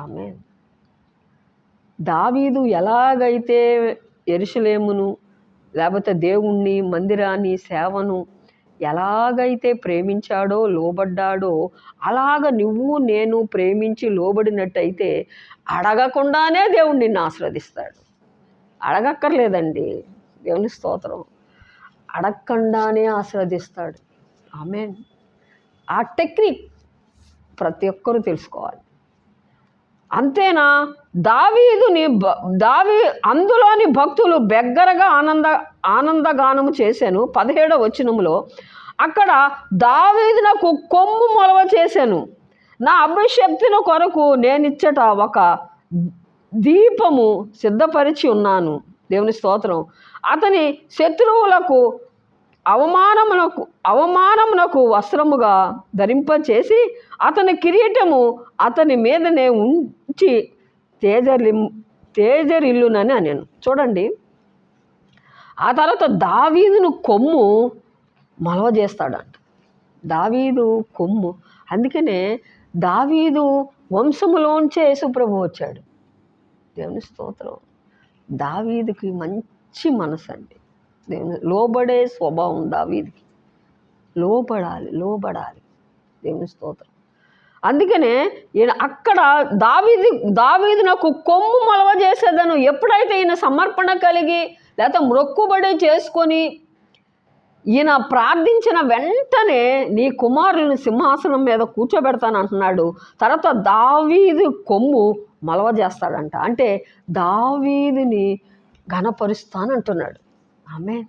ఆమె దావీదు ఎలాగైతే ఎరుసలేమును లేకపోతే దేవుణ్ణి మందిరాన్ని సేవను ఎలాగైతే ప్రేమించాడో లోబడ్డాడో అలాగ నువ్వు నేను ప్రేమించి లోబడినట్టయితే అడగకుండానే దేవుడు నిన్ను ఆస్వాదిస్తాడు అడగక్కర్లేదండి. దేవుని స్తోత్రం. అడగకుండానే ఆస్వాదిస్తాడు ఆమె ఆ టెక్నిక్ ప్రతి ఒక్కరూ తెలుసుకోవాలి. అంతేనా? దావీదుని దావి దావీ అందులోని భక్తులు బెగ్గరగా ఆనంద ఆనందగానము చేశాను. పదిహేడవ వచనములో అక్కడ దావీదునకు కొమ్ము మొలవ చేశాను. నా అభిషక్తిని కొరకు నేనిచ్చట ఒక దీపము సిద్ధపరిచి ఉన్నాను. దేవుని స్తోత్రం. అతని శత్రువులకు అవమానమునకు అవమానమునకు వస్త్రముగా ధరింపచేసి అతని కిరీటము అతని మీదనే ఉంచి తేజరి తేజరిల్లునని నేను చూడండి. ఆ తర్వాత దావీదును కొమ్ము మలవ చేస్తాడంట. దావీదు కొమ్ము. అందుకనే దావీదు వంశములోంచే యేసుప్రభు వచ్చాడు. దేవుని స్తోత్రం. దావీదుకి మంచి మనసు అండి దేవుని లోబడే స్వభావం దావీదికి. లోబడాలి లోబడాలి. దేవుని స్తోత్రం. అందుకనే ఈయన అక్కడ దావీది దావీదు నాకు కొమ్ము మొలవ చేసేదను. ఎప్పుడైతే ఈయన సమర్పణ కలిగి లేకపోతే మొక్కుబడి చేసుకొని ఈయన ప్రార్థించిన వెంటనే నీ కుమారుని సింహాసనం మీద కూర్చోబెడతాను అంటున్నాడు. తర్వాత దావీదు కొమ్ము మలవ చేస్తాడంట. అంటే దావీదుని ఘనపరుస్తానంటున్నాడు ఆమె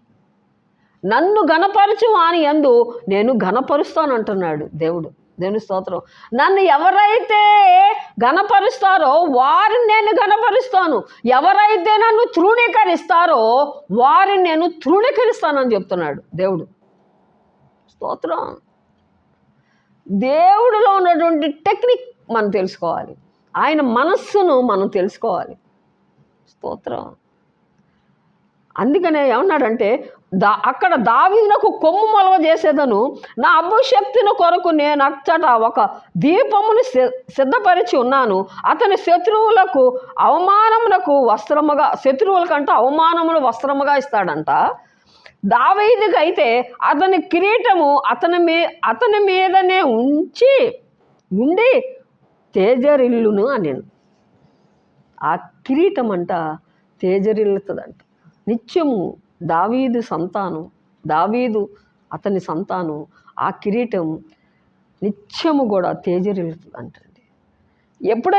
నన్ను ఘనపరచు అని ఎందు నేను ఘనపరుస్తాను అంటున్నాడు దేవుడు. దేవుని స్తోత్రం. నన్ను ఎవరైతే గణపరుస్తారో వారిని నేను ఘనపరుస్తాను. ఎవరైతే నన్ను తృణీకరిస్తారో వారిని నేను తృణీకరిస్తానని చెప్తున్నాడు దేవుడు. స్తోత్రం. దేవుడిలో ఉన్నటువంటి టెక్నిక్ మనం తెలుసుకోవాలి. ఆయన మనస్సును మనం తెలుసుకోవాలి. స్తోత్రం. అందుకనే ఏమన్నాడంటే దా అక్కడ దావీనకు కొమ్ము మొలవ చేసేదను నా అభిషక్తిని కొరకు నేను అచ్చట ఒక దీపమును సి- సిద్ధపరిచి ఉన్నాను. అతని శత్రువులకు అవమానములకు వస్త్రముగా శత్రువులకంటే అవమానమును వస్త్రముగా ఇస్తాడంట. దావీదుకి అయితే అతని కిరీటము అతని మీ అతని మీదనే ఉంచి ఉండి తేజరిల్లును అని ఆ కిరీటం అంట తేజరిల్లుతుందంట. నిత్యము దావీదు సంతానం దావీదు అతని సంతానం ఆ కిరీటం నిత్యము కూడా తేజరిల్లుతుంది అంటండి ఎప్పుడైతే